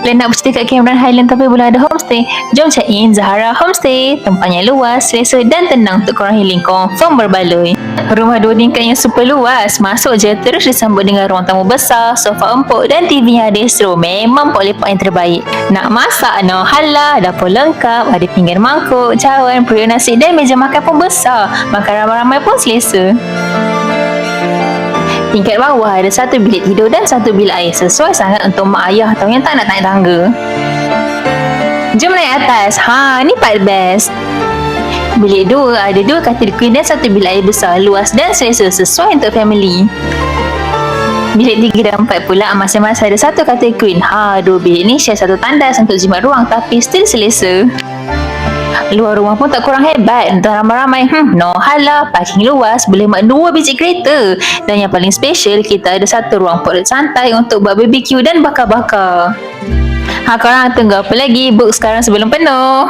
Lain nak bercerita kat Cameron Highland tapi belum ada homestay? Jom check in Zahara Homestay. Tempatnya luas, selesa dan tenang untuk korang healing confirm berbaloi. Rumah dua tingkat yang super luas. Masuk je terus disambut dengan ruang tamu besar, sofa empuk dan TV yang ada seru. Memang pok lepak yang terbaik. Nak masak, no halal, dapur lengkap, ada pinggan mangkuk, cawan, periuk nasi dan meja makan pun besar. Makan ramai-ramai pun selesa. Tingkat bawah ada satu bilik tidur dan satu bilik air sesuai sangat untuk mak ayah atau yang tak nak naik tangga. Jom naik atas. Ha, ni part best. Bilik dua ada dua katil queen dan satu bilik air besar luas dan selesa sesuai untuk family. Bilik tiga dan empat pula masing-masing ada satu katil queen. Ha, dua bilik ni share satu tandas untuk jimat ruang tapi still selesa. Luar rumah pun tak kurang hebat. Untuk ramai-ramai. Hmm, No halah Parking luas. Boleh mak dua biji kereta. Dan yang paling special Kita ada satu ruang portrait santai Untuk buat BBQ dan bakar-bakar. Ha korang tunggu apa lagi? Book sekarang sebelum penuh